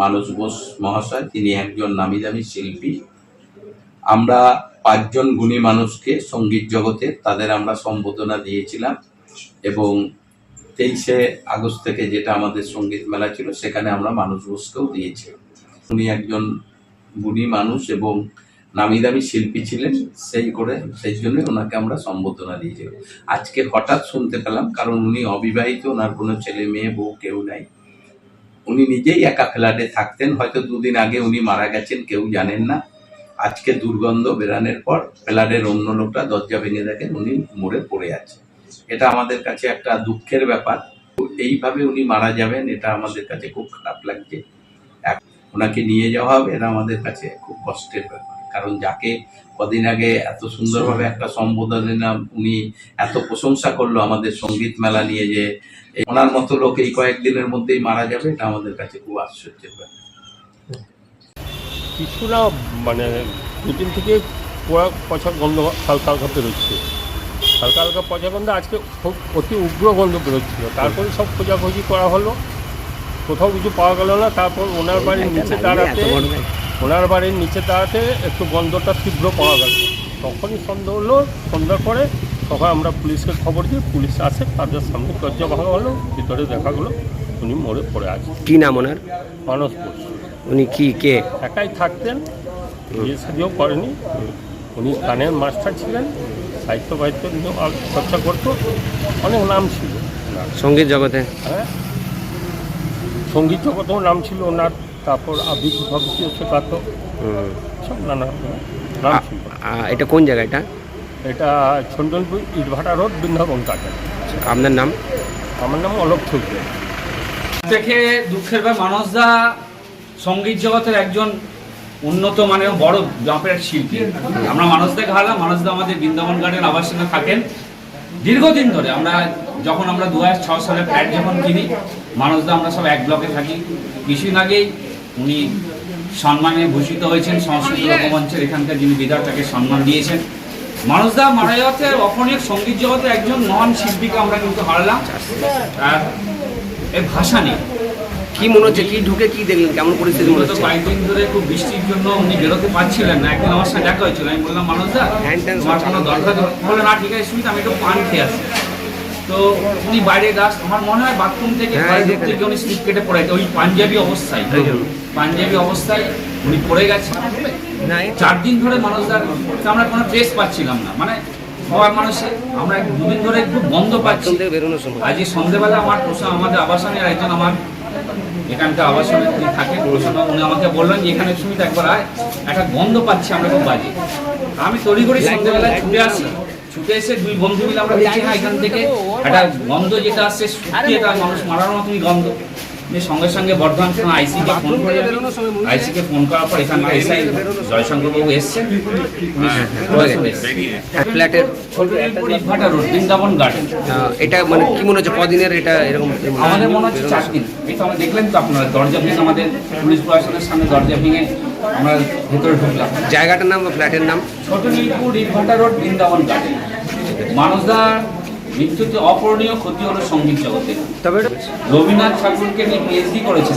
মানস বোস মহাশয়, তিনি একজন নামি দামি শিল্পী। আমরা পাঁচজন গুণী মানুষকে সংগীত জগতে তাদের আমরা সম্বোধনা দিয়েছিলাম এবং তেইশে আগস্ট থেকে যেটা আমাদের সংগীত মেলা ছিল, সেখানে আমরা মানুষ বোসকেও দিয়েছি। উনি একজন গুণী মানুষ এবং নামি দামি শিল্পী ছিলেন, সেই করে, সেই জন্য ওনাকে আমরা সম্বোধনা দিয়েছিলাম আজকে হঠাৎ শুনতে পেলাম, কারণ উনি অবিবাহিত, ওনার কোনো ছেলে, মেয়ে, বউ কেউ নাই। উনি নিজেই একা ফ্ল্যাটে থাকতেন, হয়তো দুদিন আগে উনি মারা গেছেন, কেউ জানেন না। আজকে দুর্গন্ধ বেরানোর পর ফ্ল্যাটের অন্য লোকটা দরজা ভেঙে দেখেন উনি মরে পড়ে আছে। এটা আমাদের কাছে একটা দুঃখের ব্যাপার। এইভাবে উনি মারা যাবেন, এটা আমাদের কাছে খুব খারাপ লাগছে। ওনাকে নিয়ে যাওয়া হবে, এটা আমাদের কাছে খুব কষ্টের ব্যাপার। কারণ যাকে কদিন আগে এত সুন্দরভাবে একটা সম্বোধনে উনি এত প্রশংসা করল আমাদের সংগীত মেলা নিয়ে যে ওনার মতো লোক এই কয়েকদিনের মধ্যেই মারা যাবে এটা আমাদের কাছে খুব আশ্চর্যের ব্যাপার। কিছু না মানে দুদিন থেকে পোড়া পচা গন্ধ হালকা হালকা বেরোচ্ছে। হালকা হালকা পচা গন্ধ আজকে খুব অতি উগ্র গন্ধ বেরোচ্ছিল। তারপরে সব খোঁজাখুঁজি করা হলো। কোথাও কিছু পাওয়া গেল না তারপর ওনার বাড়ির নিচে দাঁড়াতে ওনার বাড়ির নিচে দাঁড়াতে একটু গন্ধটা তীব্র পাওয়া গেল। তখনই সন্দেহ হলো সন্ধ্যার পরে তখন আমরা পুলিশকে খবর দিই পুলিশ আসে তাদের সামনে দরজা ভাঙা হলো ভিতরে দেখা গেলো উনি মরে পড়ে আছে কি নাম ওনার? মানুষ বোস। উনি কি কে? একাই থাকতেন বিয়ে শাদিও করেনি। উনি গানের মাস্টার ছিলেন সাহিত্য বাহিত্য আল- চর্চা করতো অনেক নাম ছিল সংগীত জগতে? হ্যাঁ। সংগীত জগতেও নাম ছিল ওনার। তারপর আবৃত্তি শেখাতো হুম। সব নানা নাম এটা কোন জায়গা এটা? এটা ছন্দনপুর ইটভাটা রোড বৃন্দাবন কাটে আপনার নাম? আমার নাম অলোক চৌধুরী দেখে দুঃখের ব্যাপার মানসদা সংগীত জগতের একজন উন্নত মানের বড় জাঁপের শিল্পী। আমরা মানসদাকে হারালাম মানসদা আমাদের বৃন্দাবন গার্ডেন আবাসনে থাকেন। দীর্ঘদিন ধরে আমরা যখন আমরা দু হাজার ছ সালে ফ্ল্যাট যখন কিনি মানসদা আমরা সব এক ব্লকে থাকি। কিছুদিন আগেই উনি সম্মানে ভূষিত হয়েছেন সংস্কৃত লোকমঞ্চের এখানকার যিনি বিধায়ক তাকে সম্মান দিয়েছেন। মানুষদা মারা যাওয়াতে অপনীয় সংগীত জগতে একজন মহান শিল্পীকে আমরা কিন্তু হারালাম। আর এর ভাষা নেই। কি মনে হচ্ছে? কি ঢুকে কি দেখলেন? কেমন পরিস্থিতি মনে হচ্ছে? কয়েকদিন ধরে খুব বৃষ্টির জন্য উনি বেরোতে পারছিলেন না। একদিন আমার সাথে দেখা হয়েছিল। আমি বললাম মানুষ দা হ্যান্ড তোমার কোনো দরকার বলে না ঠিক আছে সুমিত আমি একটু পান খেয়ে আসি। তো উনি বাইরে গাছ আমার মনে হয় বাথরুম থেকে হ্যাঁ, এই ঢুকতে উনি স্লিপ কেটে পড়ে। ওই পাঞ্জাবি অবস্থায় পাঞ্জাবি অবস্থায় উনি পড়ে গেছে না চার দিন ধরে মানুষদার আমরা কোনো ট্রেস পাচ্ছিলাম না। মানে সবার মানুষে আমরা দুদিন ধরে একটু বন্ধ পাচ্ছি। থেকে আজকে সন্ধ্যেবেলা আমার প্রশ্ন আমাদের আবাসনের একজন আমার এখানকার আবাসনে উনি থাকেন উনি আমাকে বললেন যে এখানে সুমিত একবার আয়। একটা গন্ধ পাচ্ছি আমরা খুব বাজে। আমি তড়ি করি সন্ধ্যেবেলা ছুটে আসি। ছুটে এসে দুই বন্ধু মিলে আমরা দেখি না এখান থেকে। একটা গন্ধ যেটা আসছে শুকিয়ে তার মানুষ মারার মতনই গন্ধ। সঙ্গে সঙ্গে বর্ধমান থানা আইসিকে ফোন করে আইসিকে ফোন করার পর এখানকার এসআই জয়শঙ্কর বাবু এসছেন। ফ্ল্যাটের ইটভাটা রোড বৃন্দাবন গার্ডেন। এটা মানে কি মনে হচ্ছে? কদিনের এটা এরকম আমাদের মনে হচ্ছে চার দিন। এই তো আমরা দেখলেন তো আপনারা দরজা ভেঙে আমাদের পুলিশ প্রশাসনের সামনে দরজা ভেঙে আমরা ভেতরে ঢুকলাম। জায়গাটার নাম বা ফ্ল্যাটের নাম? ছোট নীলপুর ইটভাটা রোড বৃন্দাবন গার্ডেন। মানুষদার মৃত্যুতে অপরণীয় ক্ষতি হলো সংগীত জগতে। তবে রবীন্দ্রনাথ ঠাকুরকে নিয়ে পিএইচডি করেছেন।